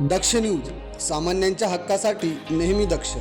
दक्ष news सामान्यांच्या हक्कासाठी नेहमी दक्ष.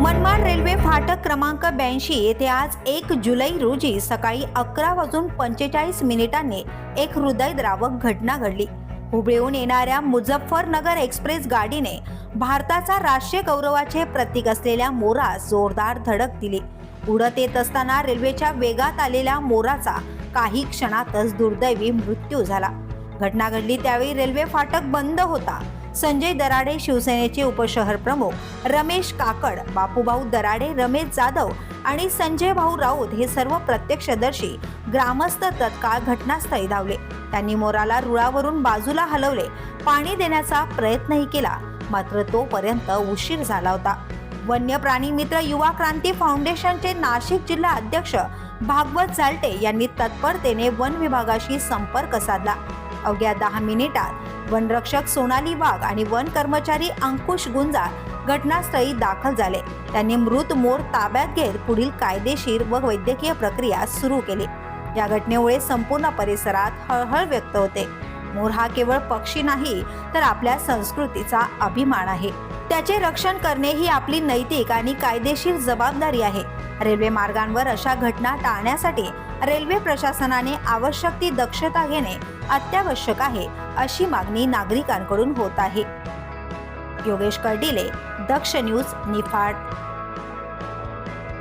मनमाड रेल्वे फाटक क्रमांक ब्याऐंशी येथे आज एक जुलै रोजी सकाळी अकरा वाजून पंचेचाळीस मिनिटांनी एक हृदयद्रावक घटना घडली. हुबळीहून येणाऱ्या मुझफ्फरनगर एक्सप्रेस गाडीने भारताचा राष्ट्रीय गौरवाचे प्रतीक असलेल्या मोरास जोरदार धडक दिली. उडत येत असताना रेल्वेच्या वेगात आलेल्या मोराचा काही क्षणातच दुर्दैवी मृत्यू झाला. घटना घडली त्यावेळी रेल्वे फाटक बंद होता. संजय दराडे शिवसेनेचे उपशहर प्रमुख रमेश काकड बापूभाऊ दराडे रमेश जाधव आणि संजय भाऊ राऊत हे सर्व प्रत्यक्षदर्शी ग्रामस्थ तत्काळ घटनास्थळी धावले. त्यांनी मोराला रुळावरून बाजूला हलवले. पाणी देण्याचा प्रयत्नही केला. मात्र तोपर्यंत उशीर झाला होता. वन्य प्राणी मित्र युवा क्रांती फाउंडेशनचे नाशिक जिल्हा अध्यक्ष भागवत झालटे यांनी तत्परतेने वन विभागाशी संपर्क साधला. अवघ्या दहा मिनिटात. वनरक्षक सोनाली वाघ आणि वन कर्मचारी अंकुश गुंजाळ घटनास्थळी दाखल झाले. त्यांनी मृत मोर ताब्यात घेत पुढील कायदेशीर व वैद्यकीय प्रक्रिया सुरू केली. या घटनेमुळे संपूर्ण परिसरात हळहळ व्यक्त होते. मोर हा केवळ पक्षी नाही तर आपल्या संस्कृतीचा अभिमान आहे. त्याचे रक्षण करणे ही आपली नैतिक आणि कायदेशीर जबाबदारी आहे. रेल्वे मार्गांवर अशा घटना टाळण्यासाठी रेल्वे प्रशासनाने आवश्यक ती दक्षता घेणे अत्यावश्यक आहे अशी मागणी नागरिकांकडून होत आहे. योगेश कर्डिले दक्ष न्यूज निफाड.